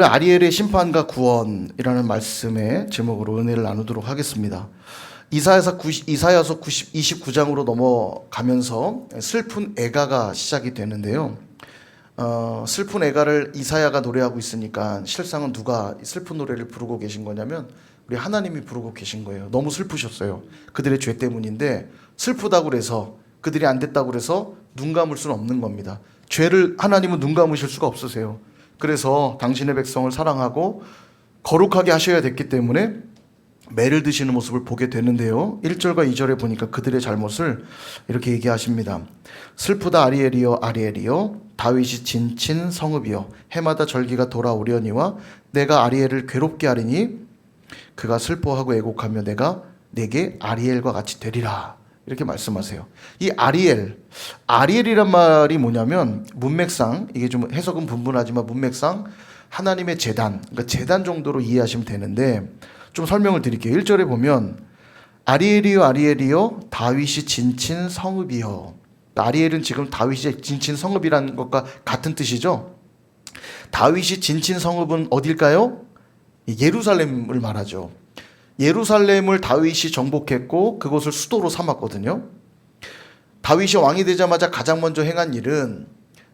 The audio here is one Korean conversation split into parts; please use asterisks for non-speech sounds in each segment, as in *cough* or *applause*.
오늘은 아리엘의 심판과 구원이라는 말씀의 제목으로 은혜를 나누도록 하겠습니다. 이사야서 90, 이사야서 90, 29장으로 넘어가면서 슬픈 애가가 시작이 되는데요. 어, 슬픈 애가를 이사야가 노래하고 있으니까 실상은 누가 이 슬픈 노래를 부르고 계신 거냐면 우리 하나님이 부르고 계신 거예요. 너무 슬프셨어요. 그들의 죄 때문인데 슬프다고 그래서 그들이 안 됐다고 그래서 눈 감을 수는 없는 겁니다. 죄를 하나님은 눈 감으실 수가 없으세요. 그래서 당신의 백성을 사랑하고 거룩하게 하셔야 됐기 때문에 매를 드시는 모습을 보게 되는데요. 1절과 2절에 보니까 그들의 잘못을 이렇게 얘기하십니다. 슬프다 아리엘이여 아리엘이여 다윗이 진친 성읍이여 해마다 절기가 돌아오려니와 내가 아리엘을 괴롭게 하리니 그가 슬퍼하고 애곡하며 내가 내게 아리엘과 같이 되리라. 이렇게 말씀하세요. 이 아리엘, 아리엘이란 말이 뭐냐면 문맥상 이게 좀 해석은 분분하지만 문맥상 하나님의 재단, 그러니까 재단 정도로 이해하시면 되는데 좀 설명을 드릴게요. 1절에 보면 아리엘이요 아리엘이요 다윗이 진친 성읍이요. 아리엘은 지금 다윗이 진친 성읍이라는 것과 같은 뜻이죠. 다윗이 진친 성읍은 어딜까요? 예루살렘을 말하죠. 예루살렘을 다윗이 정복했고 그곳을 수도로 삼았거든요. 다윗이 왕이 되자마자 가장 먼저 행한 일은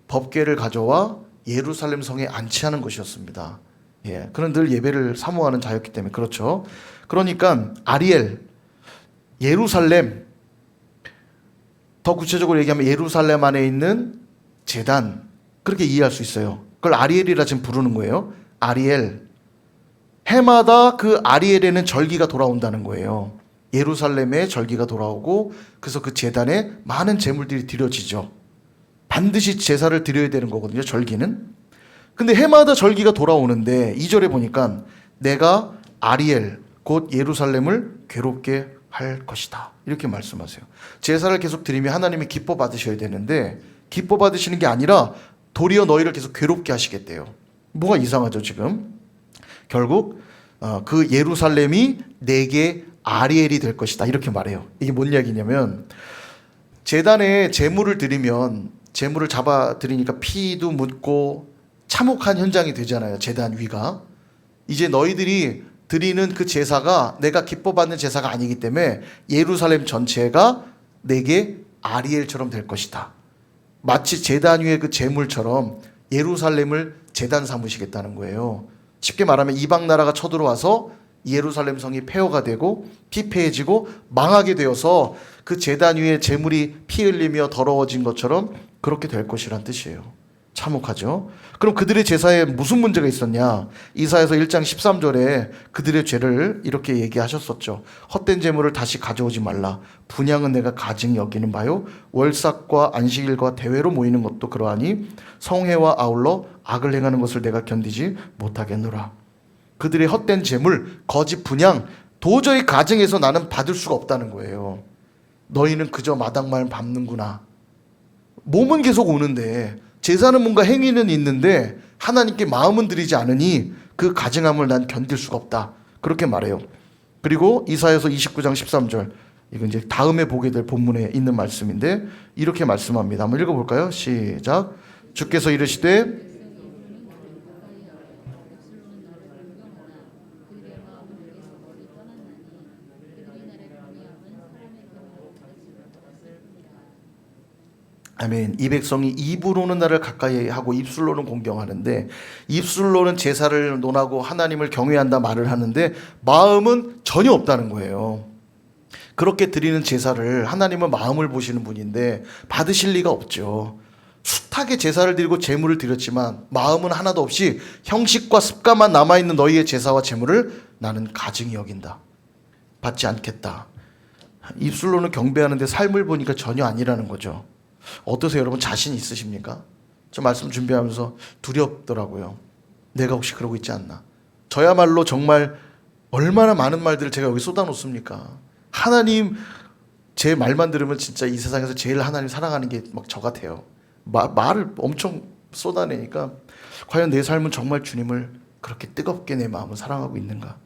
법궤를 가져와 예루살렘 성에 안치하는 것이었습니다. 예, 그는 늘 예배를 사모하는 자였기 때문에 그렇죠. 그러니까 아리엘, 예루살렘, 더 구체적으로 얘기하면 예루살렘 안에 있는 재단 그렇게 이해할 수 있어요. 그걸 아리엘이라 지금 부르는 거예요. 아리엘. 해마다 그 아리엘에는 절기가 돌아온다는 거예요. 예루살렘에 절기가 돌아오고 그래서 그 재단에 많은 제물들이 드려지죠. 반드시 제사를 드려야 되는 거거든요. 절기는. 근데 해마다 절기가 돌아오는데 2절에 보니까 내가 아리엘 곧 예루살렘을 괴롭게 할 것이다. 이렇게 말씀하세요. 제사를 계속 드리면 하나님이 기뻐 받으셔야 되는데 기뻐 받으시는 게 아니라 도리어 너희를 계속 괴롭게 하시겠대요. 뭐가 이상하죠, 지금? 결국 어, 그 예루살렘이 내게 아리엘이 될 것이다. 이렇게 말해요. 이게 뭔 이야기냐면 재단에 제물을 드리면 제물을 잡아 드리니까 피도 묻고 참혹한 현장이 되잖아요. 재단 위가. 이제 너희들이 드리는 그 제사가 내가 기뻐 받는 제사가 아니기 때문에 예루살렘 전체가 내게 아리엘처럼 될 것이다. 마치 재단 위의 그 제물처럼 예루살렘을 재단 삼으시겠다는 거예요. 쉽게 말하면 이방 나라가 쳐들어와서 예루살렘 성이 폐허가 되고 피폐해지고 망하게 되어서 그 재단 위에 재물이 피 흘리며 더러워진 것처럼 그렇게 될 것이란 뜻이에요. 참혹하죠. 그럼 그들의 제사에 무슨 문제가 있었냐? 이사에서 1장 13절에 그들의 죄를 이렇게 얘기하셨었죠. 헛된 재물을 다시 가져오지 말라. 분양은 내가 가증 여기는 바요. 월삭과 안식일과 대회로 모이는 것도 그러하니 성회와 아울러 악을 행하는 것을 내가 견디지 못하겠노라. 그들의 헛된 재물, 거짓 분양 도저히 가정에서 나는 받을 수가 없다는 거예요. 너희는 그저 마당만 밟는구나. 몸은 계속 오는데 제사는 뭔가 행위는 있는데 하나님께 마음은 들이지 않으니 그 가증함을 난 견딜 수가 없다. 그렇게 말해요. 그리고 이사에서 29장 13절 이건 이제 다음에 보게 될 본문에 있는 말씀인데 이렇게 말씀합니다. 한번 읽어볼까요? 시작. 주께서 이르시되 아멘. 이 백성이 입으로는 나를 가까이 하고 입술로는 공경하는데 입술로는 제사를 논하고 하나님을 경외한다 말을 하는데 마음은 전혀 없다는 거예요. 그렇게 드리는 제사를 하나님은 마음을 보시는 분인데 받으실 리가 없죠. 숱하게 제사를 드리고 제물을 드렸지만 마음은 하나도 없이 형식과 습관만 남아 있는 너희의 제사와 제물을 나는 가증히 여긴다. 받지 않겠다. 입술로는 경배하는데 삶을 보니까 전혀 아니라는 거죠. 어떠세요, 여러분? 자신 있으십니까? 저 말씀 준비하면서 두렵더라고요. 내가 혹시 그러고 있지 않나? 저야말로 정말 얼마나 많은 말들을 제가 여기 쏟아놓습니까? 하나님 제 말만 들으면 진짜 이 세상에서 제일 하나님 사랑하는 게 막 저 같아요. 마, 말을 엄청 쏟아내니까 과연 내 삶은 정말 주님을 그렇게 뜨겁게 내 마음을 사랑하고 있는가?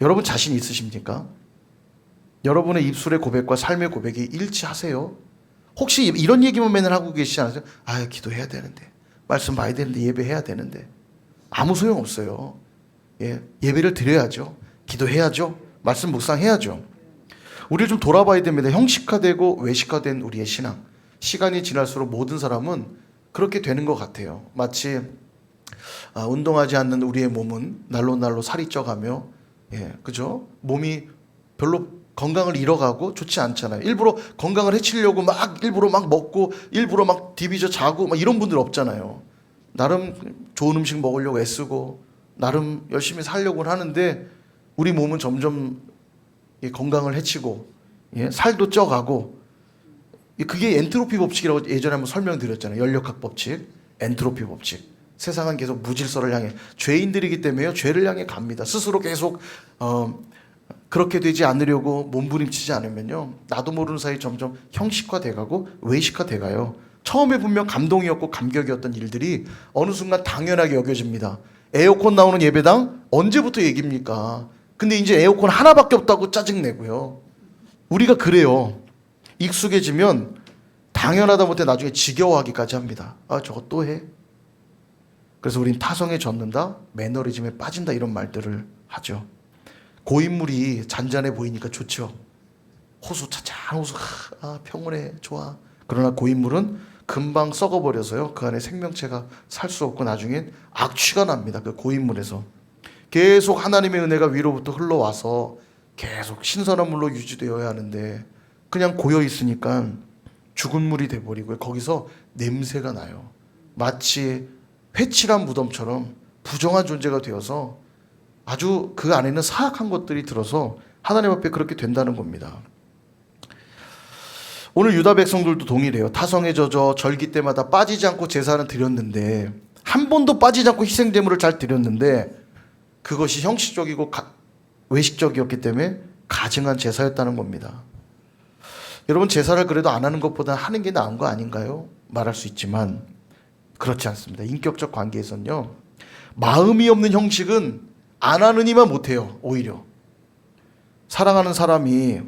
여러분 자신 있으십니까? 여러분의 입술의 고백과 삶의 고백이 일치하세요? 혹시 이런 얘기만 맨날 하고 계시지 않으세요? 아, 기도해야 되는데. 말씀 봐야 되는데. 예배해야 되는데. 아무 소용 없어요. 예, 예배를 드려야죠. 기도해야죠. 말씀 묵상해야죠. 우리를 좀 돌아봐야 됩니다. 형식화되고 외식화된 우리의 신앙. 시간이 지날수록 모든 사람은 그렇게 되는 것 같아요. 마치 아, 운동하지 않는 우리의 몸은 날로 날로 살이 쪄가며, 예, 그죠? 몸이 별로 건강을 잃어가고 좋지 않잖아요. 일부러 건강을 해치려고 막 일부러 막 먹고 일부러 막 디비져 자고 막 이런 분들 없잖아요. 나름 좋은 음식 먹으려고 애쓰고 나름 열심히 살려고 하는데 우리 몸은 점점 이 건강을 해치고 예, 살도 쪄가고 이 그게 엔트로피 법칙이라고 예전에 한번 설명드렸잖아요. 연력학 법칙, 엔트로피 법칙. 세상은 계속 무질서를 향해 죄인들이기 때문에요. 죄를 향해 갑니다. 스스로 계속 어, 그렇게 되지 않으려고 몸부림치지 않으면요. 나도 모르는 사이 점점 형식화 돼가고 외식화 돼가요. 처음에 분명 감동이었고 감격이었던 일들이 어느 순간 당연하게 여겨집니다. 에어컨 나오는 예배당 언제부터 얘기입니까? 근데 이제 에어컨 하나밖에 없다고 짜증내고요. 우리가 그래요. 익숙해지면 당연하다 못해 나중에 지겨워하기까지 합니다. 아, 저거 또 해? 그래서 우린 타성에 젖는다, 매너리즘에 빠진다 이런 말들을 하죠. 고인물이 잔잔해 보이니까 좋죠. 호수 차찬 호수 아 평온해 좋아. 그러나 고인물은 금방 썩어버려서요. 그 안에 생명체가 살 수 없고 나중엔 악취가 납니다. 그 고인물에서 계속 하나님의 은혜가 위로부터 흘러와서 계속 신선한 물로 유지되어야 하는데 그냥 고여 있으니까 죽은 물이 돼 버리고 거기서 냄새가 나요. 마치 회칠한 무덤처럼 부정한 존재가 되어서 아주 그 안에는 사악한 것들이 들어서 하나님 앞에 그렇게 된다는 겁니다. 오늘 유다 백성들도 동일해요. 타성에 젖어 절기 때마다 빠지지 않고 제사는 드렸는데 한 번도 빠지지 않고 희생 제물을 잘 드렸는데 그것이 형식적이고 가- 외식적이었기 때문에 가증한 제사였다는 겁니다. 여러분 제사를 그래도 안 하는 것보다 하는 게 나은 거 아닌가요? 말할 수 있지만 그렇지 않습니다. 인격적 관계에서는요. 마음이 없는 형식은 안 하느니만 못해요. 오히려 사랑하는 사람이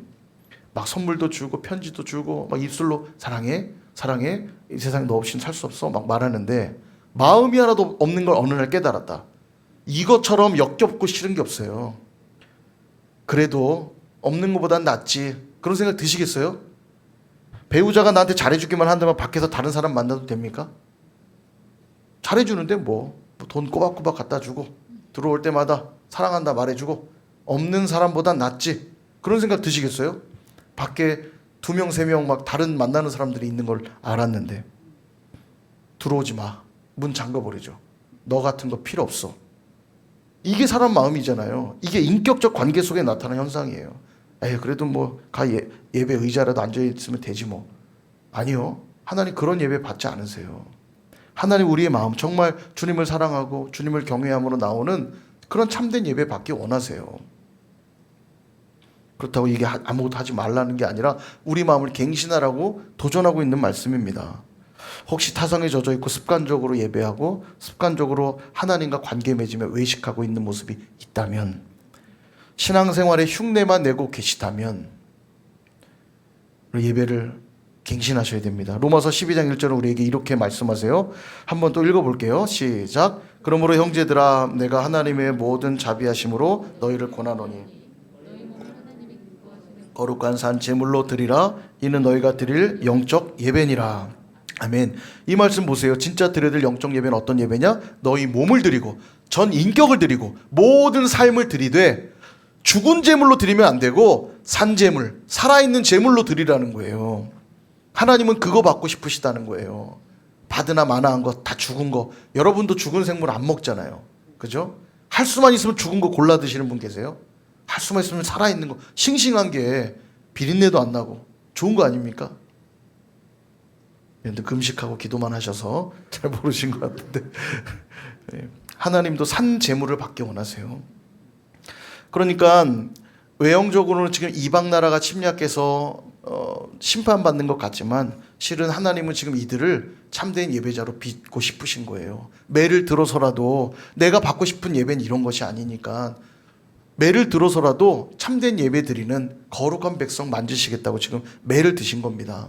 막 선물도 주고 편지도 주고 막 입술로 사랑해 사랑해 이 세상 너 없이는 살 수 없어 막 말하는데 마음이 하나도 없는 걸 어느 날 깨달았다. 이것처럼 역겹고 싫은 게 없어요. 그래도 없는 것보단 낫지. 그런 생각 드시겠어요? 배우자가 나한테 잘해주기만 한다면 밖에서 다른 사람 만나도 됩니까? 잘해주는데 뭐 돈 꼬박꼬박 갖다 주고 들어올 때마다 사랑한다 말해주고 없는 사람보단 낫지. 그런 생각 드시겠어요? 밖에 두 명 세 명 막 다른 만나는 사람들이 있는 걸 알았는데 들어오지 마 문 잠궈버리죠. 너 같은 거 필요 없어. 이게 사람 마음이잖아요. 이게 인격적 관계 속에 나타나는 현상이에요. 에이 그래도 뭐 가 예, 예배 의자라도 앉아 있으면 되지 뭐. 아니요. 하나님 그런 예배 받지 않으세요 하나님 우리의 마음 정말 주님을 사랑하고 주님을 경외함으로 나오는 그런 참된 예배 받기 원하세요. 그렇다고 이게 하- 아무것도 하지 말라는 게 아니라 우리 마음을 갱신하라고 도전하고 있는 말씀입니다. 혹시 타성에 젖어 있고 습관적으로 예배하고 습관적으로 하나님과 관계 맺으며 외식하고 있는 모습이 있다면 신앙생활에 흉내만 내고 계시다면 예배를 갱신하셔야 됩니다. 로마서 12장 1절은 우리에게 이렇게 말씀하세요. 한번 또 읽어볼게요. 시작. 그러므로 형제들아 내가 하나님의 모든 자비하심으로 너희를 권하노니 거룩한 산 제물로 드리라 이는 너희가 드릴 영적 예배니라. 아멘. 이 말씀 보세요. 진짜 드려야 될 영적 예배는 어떤 예배냐? 너희 몸을 드리고 전 인격을 드리고 모든 삶을 드리되 죽은 제물로 드리면 안 되고 산 제물, 살아있는 제물로 드리라는 거예요. 하나님은 그거 받고 싶으시다는 거예요. 받으나 마나한 거다 죽은 거. 여러분도 죽은 생물 안 먹잖아요. 그죠? 할 수만 있으면 죽은 거 골라 드시는 분 계세요? 할 수만 있으면 살아있는 거. 싱싱한 게 비린내도 안 나고 좋은 거 아닙니까? 근데 금식하고 기도만 하셔서 *laughs* 잘 모르신 것 같은데. *laughs* 예. 하나님도 산 재물을 받기 원하세요. 그러니까 외형적으로는 지금 이방 나라가 침략해서 어, 심판받는 것 같지만 실은 하나님은 지금 이들을 참된 예배자로 빚고 싶으신 거예요. 매를 들어서라도 내가 받고 싶은 예배는 이런 것이 아니니까 매를 들어서라도 참된 예배 드리는 거룩한 백성 만지시겠다고 지금 매를 드신 겁니다.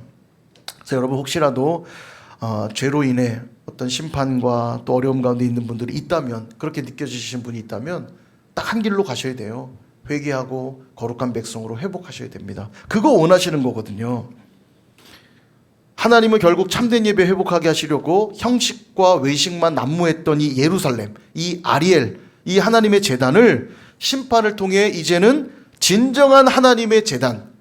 그래서 여러분 혹시라도 어, 죄로 인해 어떤 심판과 또 어려움 가운데 있는 분들이 있다면 그렇게 느껴지시는 분이 있다면 딱 한 길로 가셔야 돼요. 회개하고 거룩한 백성으로 회복하셔야 됩니다. 그거 원하시는 거거든요. 하나님은 결국 참된 예배 회복하게 하시려고 형식과 외식만 난무했던 이 예루살렘, 이 아리엘, 이 하나님의 재단을 심판을 통해 이제는 진정한 하나님의 재단,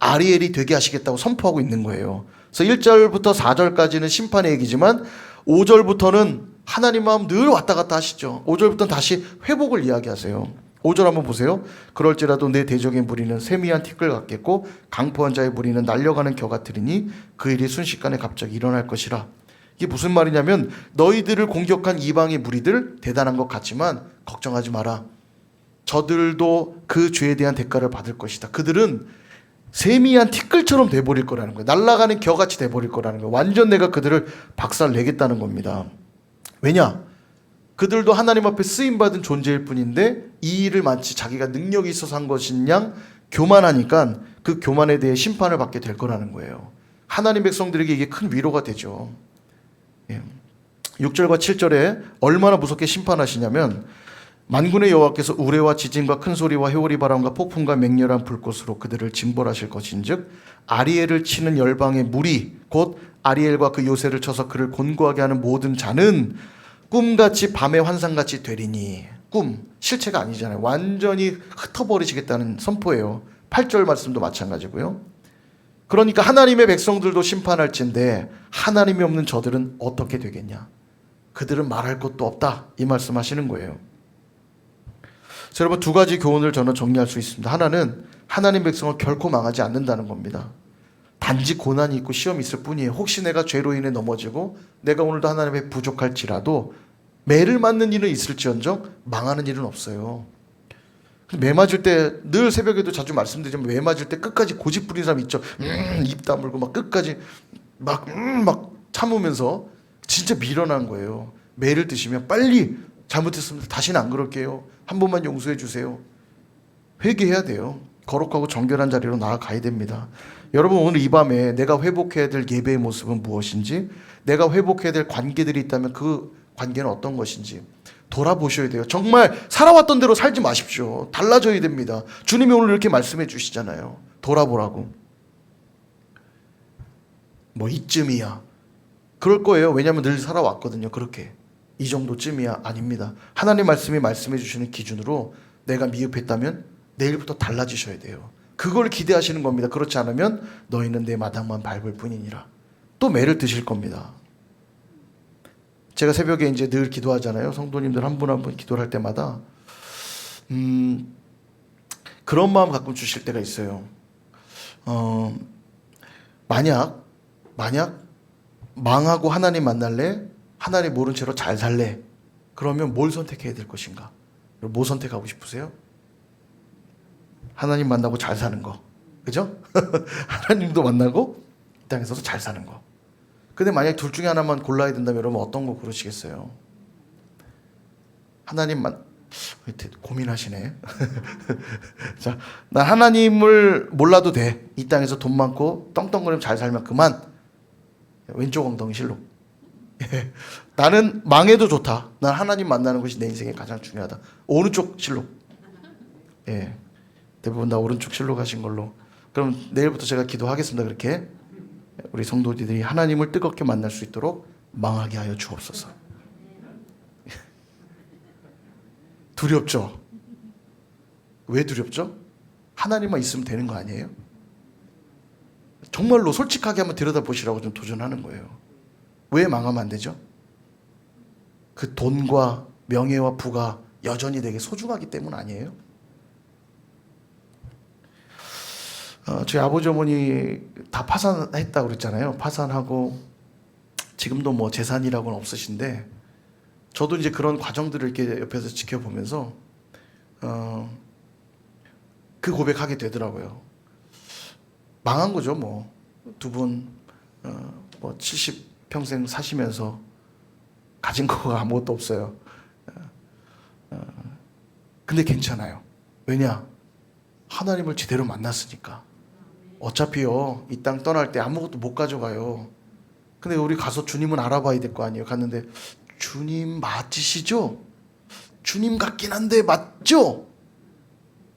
아리엘이 되게 하시겠다고 선포하고 있는 거예요. 그래서 1절부터 4절까지는 심판의 얘기지만 5절부터는 하나님 마음 늘 왔다 갔다 하시죠. 5절부터는 다시 회복을 이야기하세요. 5절 한번 보세요. 그럴지라도 내 대적의 무리는 세미한 티끌 같겠고 강포한 자의 무리는 날려가는 겨 같으리니 그 일이 순식간에 갑자기 일어날 것이라. 이게 무슨 말이냐면 너희들을 공격한 이방의 무리들 대단한 것 같지만 걱정하지 마라. 저들도 그 죄에 대한 대가를 받을 것이다. 그들은 세미한 티끌처럼 돼버릴 거라는 거예요. 날아가는 겨같이 돼버릴 거라는 거예요. 완전 내가 그들을 박살 내겠다는 겁니다. 왜냐? 그들도 하나님 앞에 쓰임 받은 존재일 뿐인데 이 일을 마치 자기가 능력이 있어서 한 것인 양 교만하니까 그 교만에 대해 심판을 받게 될 거라는 거예요. 하나님 백성들에게 이게 큰 위로가 되죠. 예. 6절과 7절에 얼마나 무섭게 심판하시냐면 만군의 여호와께서 우레와 지진과 큰 소리와 회오리 바람과 폭풍과 맹렬한 불꽃으로 그들을 징벌하실 것인즉 아리엘을 치는 열방의 무리 곧 아리엘과 그 요새를 쳐서 그를 곤고하게 하는 모든 자는 꿈같이 밤의 환상같이 되리니 꿈 실체가 아니잖아요. 완전히 흩어버리시겠다는 선포예요. 8절 말씀도 마찬가지고요. 그러니까 하나님의 백성들도 심판할진데 하나님이 없는 저들은 어떻게 되겠냐? 그들은 말할 것도 없다. 이 말씀하시는 거예요. 여러분 두 가지 교훈을 저는 정리할 수 있습니다. 하나는 하나님 백성을 결코 망하지 않는다는 겁니다. 단지 고난이 있고 시험이 있을 뿐이에요. 혹시 내가 죄로 인해 넘어지고 내가 오늘도 하나님의 부족할지라도 매를 맞는 일은 있을지언정 망하는 일은 없어요. 매 맞을 때 늘 새벽에도 자주 말씀드리지만 매 맞을 때 끝까지 고집 부리는 사람 있죠. 음, 입 다물고 막 끝까지 막, 음, 막 참으면서 진짜 미련한 거예요. 매를 드시면 빨리 잘못했습니다. 다시는 안 그럴게요. 한 번만 용서해 주세요. 회개해야 돼요. 거룩하고 정결한 자리로 나아가야 됩니다. 여러분 오늘 이 밤에 내가 회복해야 될 예배의 모습은 무엇인지, 내가 회복해야 될 관계들이 있다면 그 관계는 어떤 것인지 돌아보셔야 돼요. 정말 살아왔던 대로 살지 마십시오. 달라져야 됩니다. 주님이 오늘 이렇게 말씀해 주시잖아요. 돌아보라고. 뭐 이쯤이야. 그럴 거예요. 왜냐하면 늘 살아왔거든요. 그렇게. 이 정도쯤이야 아닙니다. 하나님 말씀이 말씀해 주시는 기준으로 내가 미흡했다면 내일부터 달라지셔야 돼요. 그걸 기대하시는 겁니다. 그렇지 않으면 너희는 내 마당만 밟을 뿐이니라. 또 매를 드실 겁니다. 제가 새벽에 이제 늘 기도하잖아요. 성도님들 한 분 한 분 기도를 할 때마다 음, 그런 마음 가끔 주실 때가 있어요. 어, 만약 만약 망하고 하나님 만날래 하나님 모른 채로 잘 살래? 그러면 뭘 선택해야 될 것인가? 뭐 선택하고 싶으세요? 하나님 만나고 잘 사는 거. 그죠? *laughs* 하나님도 만나고 이 땅에서도 잘 사는 거. 근데 만약 둘 중에 하나만 골라야 된다면 여러분 어떤 거 고르시겠어요? 하나님만 고민하시네. *laughs* 자, 난 하나님을 몰라도 돼. 이 땅에서 돈 많고 떵떵거리면 잘 살면 그만. 왼쪽 엉덩이. 예. *laughs* 나는 망해도 좋다. 난 하나님 만나는 것이 내 인생에 가장 중요하다. 오른쪽 실록. 예. 대부분 다 오른쪽 실록 하신 걸로. 그럼 내일부터 제가 기도하겠습니다. 그렇게. 우리 성도들이 하나님을 뜨겁게 만날 수 있도록 망하게 하여 주옵소서. *laughs* 두렵죠? 왜 두렵죠? 하나님만 있으면 되는 거 아니에요? 정말로 솔직하게 한번 들여다 보시라고 좀 도전하는 거예요. 왜 망하면 안 되죠? 그 돈과 명예와 부가 여전히 되게 소중하기 때문 아니에요? 어, 저희 아버지 어머니 다 파산했다고 그랬잖아요. 파산하고 지금도 뭐 재산이라고는 없으신데 저도 이제 그런 과정들을 이렇게 옆에서 지켜보면서 어, 그 고백하게 되더라고요. 망한 거죠, 뭐. 두 분, 어, 뭐, 70 평생 사시면서 가진 거가 아무것도 없어요. 어, 근데 괜찮아요. 왜냐? 하나님을 제대로 만났으니까. 어차피요, 이 땅 떠날 때 아무것도 못 가져가요. 근데 우리 가서 주님은 알아봐야 될 거 아니에요. 갔는데 주님 맞으시죠? 주님 같긴 한데 맞죠?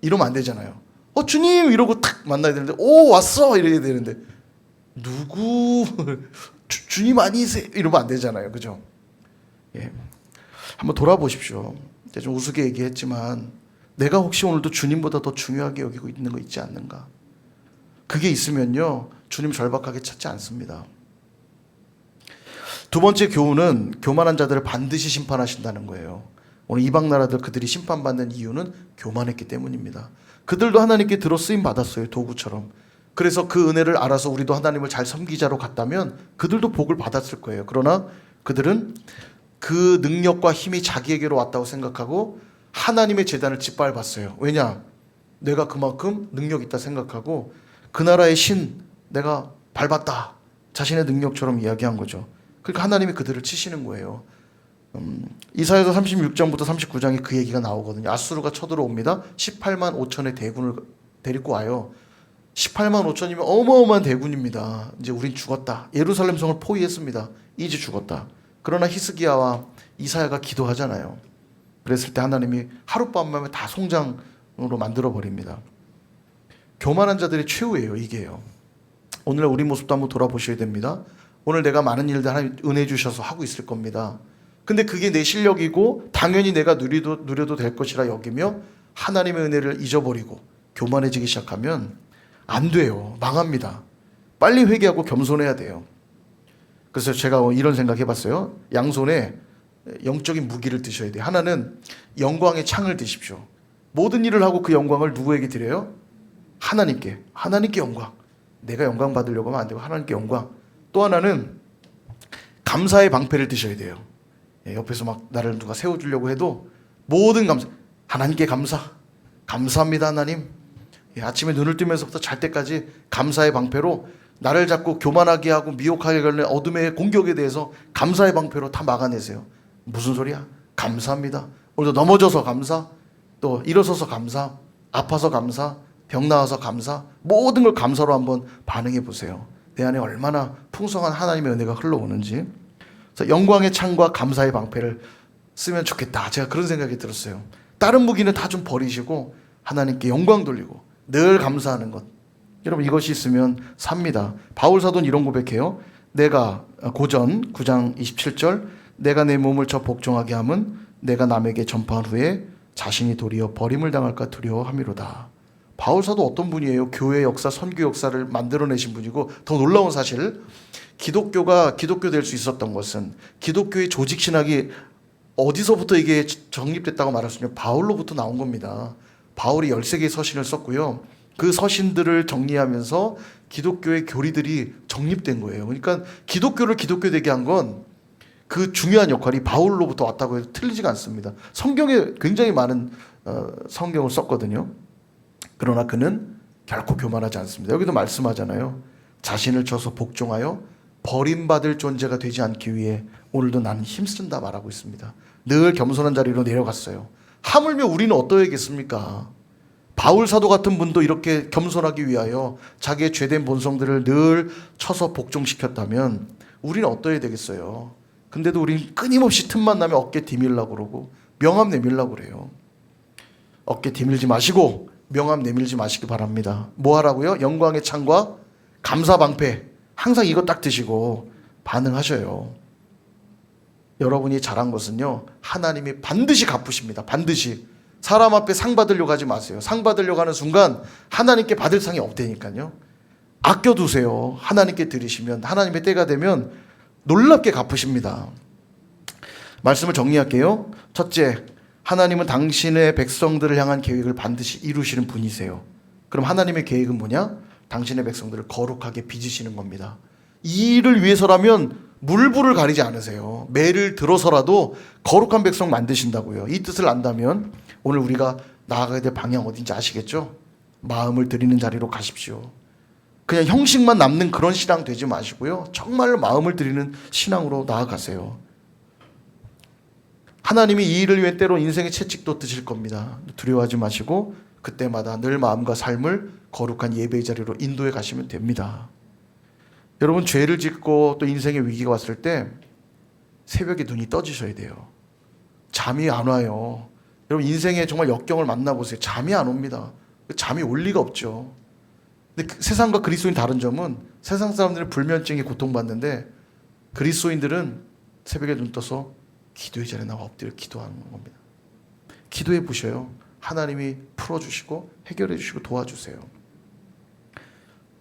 이러면 안 되잖아요. 어 주님 이러고 탁 만나야 되는데 오 왔어 이래야 되는데 누구 *laughs* 주, 주님 아니세요? 이러면 안 되잖아요. 그죠? 예. 한번 돌아보십시오. 이제 좀 우스개 얘기했지만 내가 혹시 오늘도 주님보다 더 중요하게 여기고 있는 거 있지 않는가? 그게 있으면요. 주님 절박하게 찾지 않습니다. 두 번째 교훈은 교만한 자들을 반드시 심판하신다는 거예요. 오늘 이방 나라들 그들이 심판받는 이유는 교만했기 때문입니다. 그들도 하나님께 들어 쓰임 받았어요. 도구처럼. 그래서 그 은혜를 알아서 우리도 하나님을 잘 섬기자로 갔다면 그들도 복을 받았을 거예요. 그러나 그들은 그 능력과 힘이 자기에게로 왔다고 생각하고 하나님의 재단을 짓밟았어요. 왜냐? 내가 그만큼 능력 있다 생각하고 그 나라의 신 내가 밟았다. 자신의 능력처럼 이야기한 거죠. 그러니까 하나님이 그들을 치시는 거예요. 음, 이사야서 36장부터 39장에 그 얘기가 나오거든요. 아수르가 쳐들어옵니다. 18만 5천의 대군을 데리고 와요. 18만 5천이면 어마어마한 대군입니다. 이제 우린 죽었다. 예루살렘 성을 포위했습니다. 이제 죽었다. 그러나 히스기야와 이사야가 기도하잖아요. 그랬을 때 하나님이 하룻밤만에 다 송장으로 만들어 버립니다. 교만한 자들의 최후예요, 이게요. 오늘 우리 모습도 한번 돌아보셔야 됩니다. 오늘 내가 많은 일들 하나님 은혜 주셔서 하고 있을 겁니다. 근데 그게 내 실력이고 당연히 내가 누리도 누려도 될 것이라 여기며 하나님의 은혜를 잊어버리고 교만해지기 시작하면 안 돼요. 망합니다. 빨리 회개하고 겸손해야 돼요. 그래서 제가 이런 생각 해봤어요. 양손에 영적인 무기를 드셔야 돼요. 하나는 영광의 창을 드십시오. 모든 일을 하고 그 영광을 누구에게 드려요? 하나님께. 하나님께 영광. 내가 영광 받으려고 하면 안 되고 하나님께 영광. 또 하나는 감사의 방패를 드셔야 돼요. 예, 옆에서 막 나를 누가 세워주려고 해도 모든 감사. 하나님께 감사. 감사합니다, 하나님. 예, 아침에 눈을 뜨면서부터 잘 때까지 감사의 방패로 나를 자꾸 교만하게 하고 미혹하게 하는 어둠의 공격에 대해서 감사의 방패로 다 막아내세요. 무슨 소리야? 감사합니다. 오늘도 넘어져서 감사, 또 일어서서 감사, 아파서 감사, 병 나와서 감사, 모든 걸 감사로 한번 반응해 보세요. 내 안에 얼마나 풍성한 하나님의 은혜가 흘러오는지. 그래서 영광의 창과 감사의 방패를 쓰면 좋겠다. 제가 그런 생각이 들었어요. 다른 무기는 다 좀 버리시고 하나님께 영광 돌리고 늘 감사하는 것. 여러분 이것이 있으면 삽니다. 바울 사도는 이런 고백해요. 내가 고전 9장 27절 내가 내 몸을 저 복종하게 함은 내가 남에게 전파한 후에 자신이 도리어 버림을 당할까 두려워함이로다. 바울 사도 어떤 분이에요? 교회 역사, 선교 역사를 만들어내신 분이고 더 놀라운 사실 기독교가 기독교 될 수 있었던 것은 기독교의 조직 신학이 어디서부터 이게 정립됐다고 말할 수 있냐? 바울로부터 나온 겁니다. 바울이 13개의 서신을 썼고요. 그 서신들을 정리하면서 기독교의 교리들이 정립된 거예요. 그러니까 기독교를 기독교 되게 한 건 그 중요한 역할이 바울로부터 왔다고 해도 틀리지가 않습니다. 성경에 굉장히 많은 어, 성경을 썼거든요. 그러나 그는 결코 교만하지 않습니다. 여기도 말씀하잖아요. 자신을 쳐서 복종하여 버림받을 존재가 되지 않기 위해 오늘도 나는 힘쓴다 말하고 있습니다. 늘 겸손한 자리로 내려갔어요. 하물며 우리는 어떠해겠습니까? 바울 사도 같은 분도 이렇게 겸손하기 위하여 자기의 죄된 본성들을 늘 쳐서 복종시켰다면 우리는 어떠해야 되겠어요? 근데도 우리는 끊임없이 틈만 나면 어깨 디밀라고 그러고 명함 내밀라고 그래요. 어깨 디밀지 마시고 명함 내밀지 마시기 바랍니다. 뭐 하라고요? 영광의 창과 감사 방패. 항상 이거 딱 드시고 반응하셔요. 여러분이 잘한 것은요. 하나님이 반드시 갚으십니다. 반드시. 사람 앞에 상 받으려고 하지 마세요. 상 받으려고 하는 순간 하나님께 받을 상이 없다니까요. 아껴두세요. 하나님께 드리시면 하나님의 때가 되면 놀랍게 갚으십니다. 말씀을 정리할게요. 첫째, 하나님은 당신의 백성들을 향한 계획을 반드시 이루시는 분이세요. 그럼 하나님의 계획은 뭐냐? 당신의 백성들을 거룩하게 빚으시는 겁니다. 이 일을 위해서라면 물불을 가리지 않으세요. 매를 들어서라도 거룩한 백성 만드신다고요. 이 뜻을 안다면 오늘 우리가 나아가야 될 방향 어딘지 아시겠죠? 마음을 드리는 자리로 가십시오. 그냥 형식만 남는 그런 신앙 되지 마시고요. 정말 마음을 드리는 신앙으로 나아가세요. 하나님이 이 일을 위해 때로 인생의 채찍도 드실 겁니다. 두려워하지 마시고 그때마다 늘 마음과 삶을 거룩한 예배의 자리로 인도해 가시면 됩니다. 여러분 죄를 짓고 또 인생의 위기가 왔을 때 새벽에 눈이 떠지셔야 돼요. 잠이 안 와요. 여러분 인생에 정말 역경을 만나보세요. 잠이 안 옵니다. 잠이 올 리가 없죠. 근데 그 세상과 그리스도인 다른 점은 세상 사람들은 불면증에 고통받는데 그리스도인들은 새벽에 눈 떠서 기도의 자리에 나와 엎드려 기도하는 겁니다. 기도해 보셔요. 하나님이 풀어주시고 해결해 주시고 도와주세요.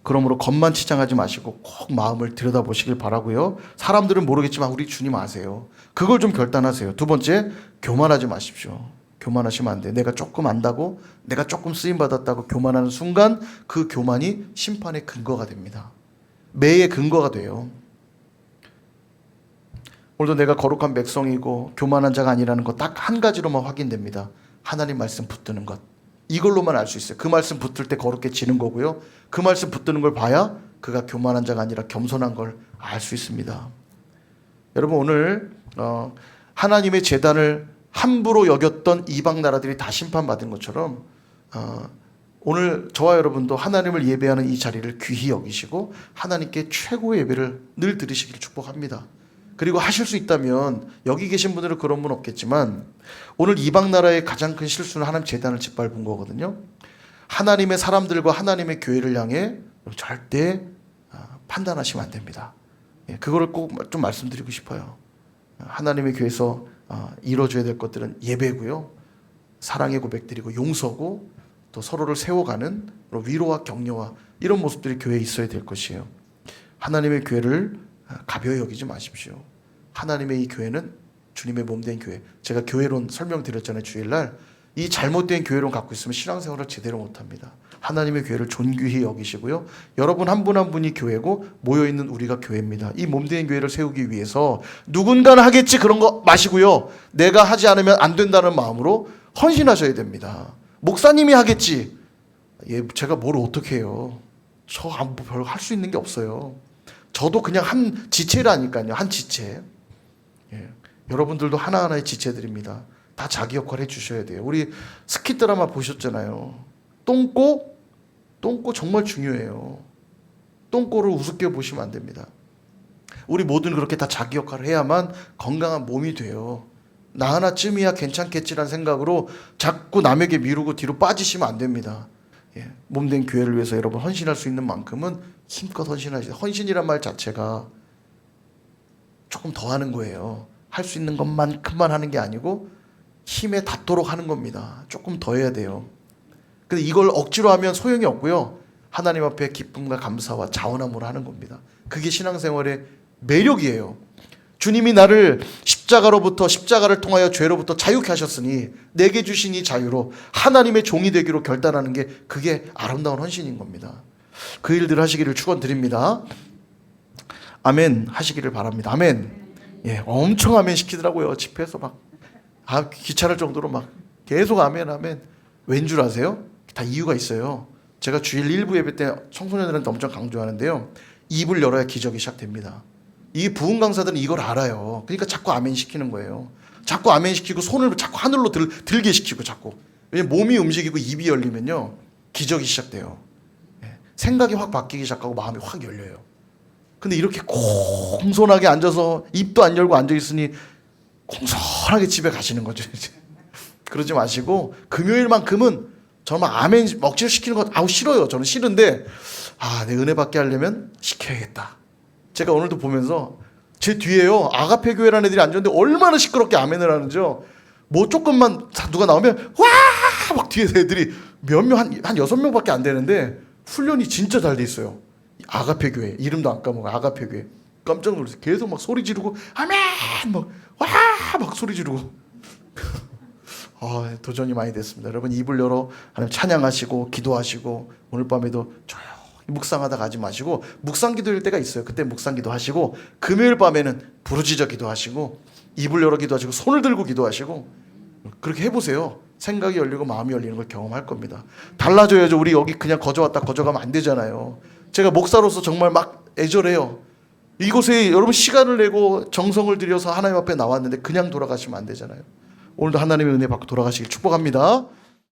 그러므로 겉만 치장하지 마시고 꼭 마음을 들여다보시길 바라고요. 사람들은 모르겠지만 우리 주님 아세요. 그걸 좀 결단하세요. 두 번째, 교만하지 마십시오. 교만하시면 안 돼. 내가 조금 안다고, 내가 조금 쓰임 받았다고 교만하는 순간 그 교만이 심판의 근거가 됩니다. 매의 근거가 돼요. 오늘도 내가 거룩한 백성이고 교만한 자가 아니라는 거딱한 가지로만 확인됩니다. 하나님 말씀 붙드는 것. 이걸로만 알 수 있어요. 그 말씀 붙을 때 거룩해지는 거고요. 그 말씀 붙드는 걸 봐야 그가 교만한 자가 아니라 겸손한 걸 알 수 있습니다. 여러분 오늘 어, 하나님의 재단을 함부로 여겼던 이방 나라들이 다 심판받은 것처럼 어, 오늘 저와 여러분도 하나님을 예배하는 이 자리를 귀히 여기시고 하나님께 최고의 예배를 늘 드리시기를 축복합니다. 그리고 하실 수 있다면 여기 계신 분들은 그런 분 없겠지만 오늘 이방 나라의 가장 큰 실수는 하나님 재단을 짓밟은 거거든요. 하나님의 사람들과 하나님의 교회를 향해 절대 아, 판단하시면 안 됩니다. 예, 그거를 꼭 좀 말씀드리고 싶어요. 하나님의 교회에서 아, 이루어져야 될 것들은 예배고요. 사랑의 고백드리고 용서고 또 서로를 세워가는 위로와 격려와 이런 모습들이 교회에 있어야 될 것이에요. 하나님의 교회를 아, 가벼이 여기지 마십시오. 하나님의 이 교회는 주님의 몸된 교회. 제가 교회론 설명드렸잖아요. 주일날 이 잘못된 교회론 갖고 있으면 신앙생활을 제대로 못합니다. 하나님의 교회를 존귀히 여기시고요. 여러분 한 분 한 분이 교회고 모여 있는 우리가 교회입니다. 이 몸된 교회를 세우기 위해서 누군가는 하겠지 그런 거 마시고요. 내가 하지 않으면 안 된다는 마음으로 헌신하셔야 됩니다. 목사님이 하겠지. 예, 제가 뭘 어떻게 해요? 저 별로 할수 있는 게 없어요. 저도 그냥 한 지체라니까요. 한 지체. 예. 여러분들도 하나하나의 지체들입니다. 다 자기 역할 해주셔야 돼요. 우리 스키 드라마 보셨잖아요. 똥꼬? 똥꼬 정말 중요해요. 똥꼬를 우습게 보시면 안 됩니다. 우리 모두는 그렇게 다 자기 역할을 해야만 건강한 몸이 돼요. 나 하나쯤이야 괜찮겠지라는 생각으로 자꾸 남에게 미루고 뒤로 빠지시면 안 됩니다. 예. 몸된 교회를 위해서 여러분 헌신할 수 있는 만큼은 힘껏 헌신하세요. 헌신이란 말 자체가 조금 더 하는 거예요. 할 수 있는 것만큼만 하는 게 아니고 힘에 닿도록 하는 겁니다. 조금 더 해야 돼요. 근데 이걸 억지로 하면 소용이 없고요. 하나님 앞에 기쁨과 감사와 자원함으로 하는 겁니다. 그게 신앙생활의 매력이에요. 주님이 나를 십자가로부터 십자가를 통하여 죄로부터 자유케 하셨으니 내게 주신 이 자유로 하나님의 종이 되기로 결단하는 게 그게 아름다운 헌신인 겁니다. 그 일들 하시기를 축원드립니다. 아멘 하시기를 바랍니다. 아멘. 예, 엄청 아멘 시키더라고요. 집회에서 막 아, 귀찮을 정도로 막 계속 아멘 아멘. 왠 줄 아세요? 다 이유가 있어요. 제가 주일 일부 예배 때 청소년들한테 엄청 강조하는데요. 입을 열어야 기적이 시작됩니다. 이 부흥 강사들은 이걸 알아요. 그러니까 자꾸 아멘 시키는 거예요. 자꾸 아멘 시키고 손을 자꾸 하늘로 들, 들게 시키고 자꾸. 왜냐면 몸이 움직이고 입이 열리면요. 기적이 시작돼요. 예, 생각이 확 바뀌기 시작하고 마음이 확 열려요. 근데 이렇게 공손하게 앉아서 입도 안 열고 앉아 있으니 공손하게 집에 가시는 거죠. 이제. *laughs* 그러지 마시고 금요일만큼은 정말 아멘 억지로 시키는 거 아우 싫어요. 저는 싫은데 아, 내 은혜 받게 하려면 시켜야겠다. 제가 오늘도 보면서 제 뒤에요. 아가페 교회라는 애들이 앉았는데 얼마나 시끄럽게 아멘을 하는지요. 뭐 조금만 누가 나오면 와! 막 뒤에서 애들이 몇 명, 한, 한 여섯 명밖에 안 되는데 훈련이 진짜 잘 돼 있어요. 아가페 교회. 이름도 안 까먹어. 아가페 교회. 깜짝 놀랐어요. 계속 막 소리 지르고 아멘! 막 와! 막 소리 지르고. *laughs* 아, 도전이 많이 됐습니다. 여러분 입을 열어 하나님 찬양하시고 기도하시고 오늘 밤에도 조용히 묵상하다 가지 마시고 묵상 기도일 때가 있어요. 그때 묵상 기도하시고 금요일 밤에는 부르짖어 기도하시고 입을 열어 기도하시고 손을 들고 기도하시고 그렇게 해보세요. 생각이 열리고 마음이 열리는 걸 경험할 겁니다. 달라져야죠. 우리 여기 그냥 거저왔다 거저가면 안 되잖아요. 제가 목사로서 정말 막 애절해요. 이곳에 여러분 시간을 내고 정성을 들여서 하나님 앞에 나왔는데 그냥 돌아가시면 안 되잖아요. 오늘도 하나님의 은혜 받고 돌아가시길 축복합니다.